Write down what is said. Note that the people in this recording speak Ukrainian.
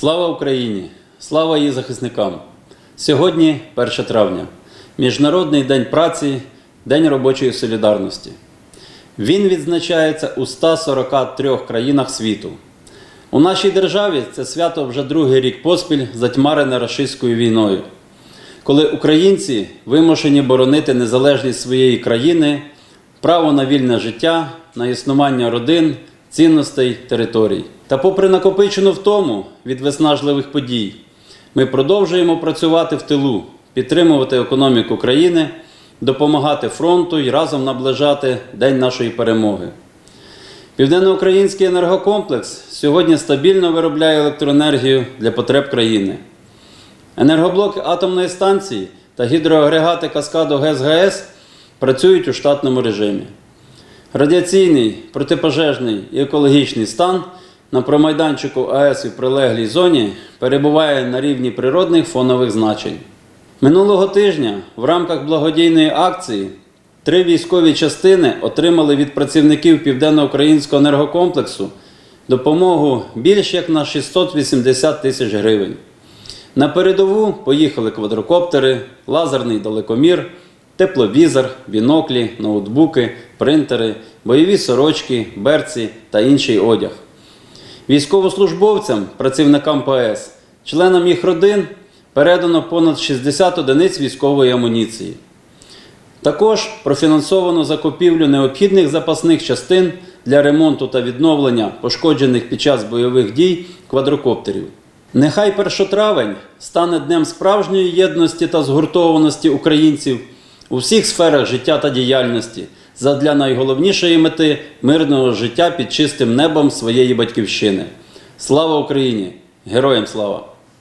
Слава Україні! Слава її захисникам! Сьогодні 1 травня, Міжнародний день праці, День робочої солідарності. Він відзначається у 143 країнах світу. У нашій державі це свято вже другий рік поспіль затьмарене рашистською війною, коли українці вимушені боронити незалежність своєї країни, право на вільне життя, на існування родин, цінностей, територій. Та попри накопичену втому від виснажливих подій, ми продовжуємо працювати в тилу, підтримувати економіку країни, допомагати фронту і разом наближати День нашої перемоги. Південноукраїнський енергокомплекс сьогодні стабільно виробляє електроенергію для потреб країни. Енергоблоки атомної станції та гідроагрегати каскаду ГЕС-ГАЕС працюють у штатному режимі. Радіаційний, протипожежний і екологічний стан на промайданчику АЕС і прилеглій зоні перебуває на рівні природних фонових значень. Минулого тижня в рамках благодійної акції три військові частини отримали від працівників Південноукраїнського енергокомплексу допомогу більш як на 680 тисяч гривень. На передову поїхали квадрокоптери, лазерний далекомір, тепловізор, біноклі, ноутбуки, принтери, бойові сорочки, берці та інший одяг. Військовослужбовцям, працівникам ПАЕС, членам їх родин передано понад 60 одиниць військової амуніції. Також профінансовано закупівлю необхідних запасних частин для ремонту та відновлення пошкоджених під час бойових дій квадрокоптерів. Нехай 1 травень стане днем справжньої єдності та згуртованості українців у всіх сферах життя та діяльності задля найголовнішої мети мирного життя під чистим небом своєї батьківщини. Слава Україні! Героям слава!